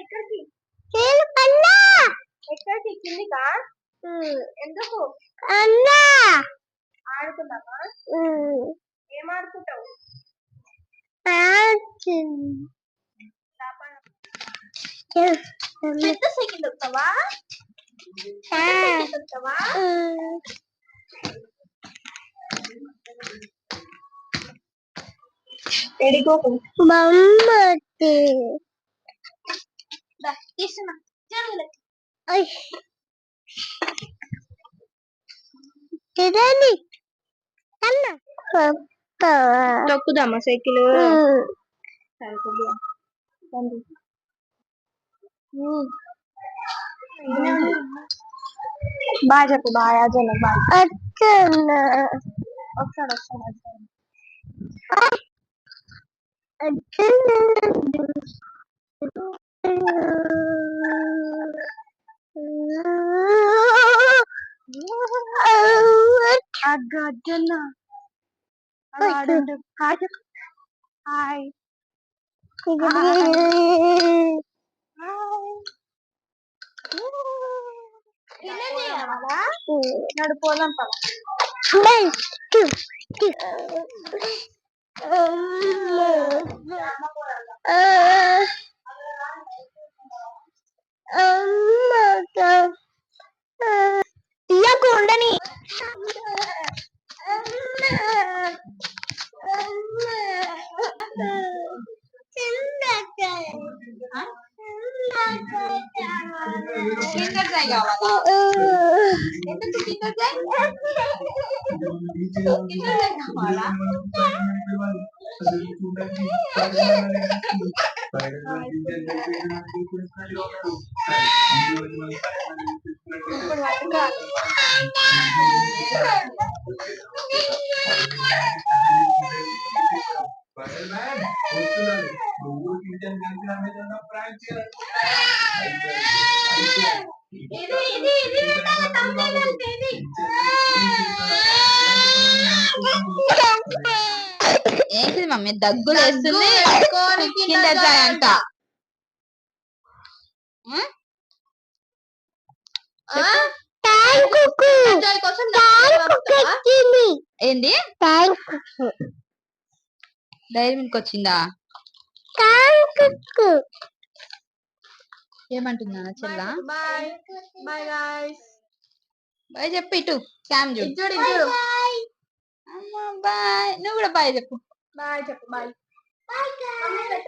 ఎక్కడికి? ఎక్కడికి? కిందికా? ఎందుకు? ఆడుకుందామా? ఏం ఆడుకుంటావు? పెద్ద సైకిల్ దొక్కుతావా? దొక్కుతావా? ఎడిగోకు బొమ్మతి తీసుకున్నా జరుగులే తిరని అన్న తొక్కుదామా సైకిల్ బాగా చెప్పు బాగా జన బాగా అచ్చన్న ఒకసారి ఒకసారి ఒకసారి. ఆ గజ్జన్న అలా ఆడండి హాయ్ చెప్పు హాయ్ నడిపోదాం పద తీయకు ఉండని కిందర్ జాయ్ కావాలా ఎందుకు కిందర్ జాయ్ కిందర్ జాయ్ కావాలా ఇప్పుడు పట్టుకో. ఇది ఇది ఇది ఉండాలి, తమ్ముడు ఇది. మమ్మీ దగ్గులు వేస్తుంది జాయ్ అంట? ఏంది? డైరీ మిల్క్ వచ్చిందా? ఏమంటుందా చెల్లా? Bye bye. గాయ్స్. బాయ్ చెప్పు ఇటు క్యామ్ చూడు. బాయ్. నువ్వు కూడా బాయ్ చెప్పు. Bye, Jacob. Bye. Bye, guys.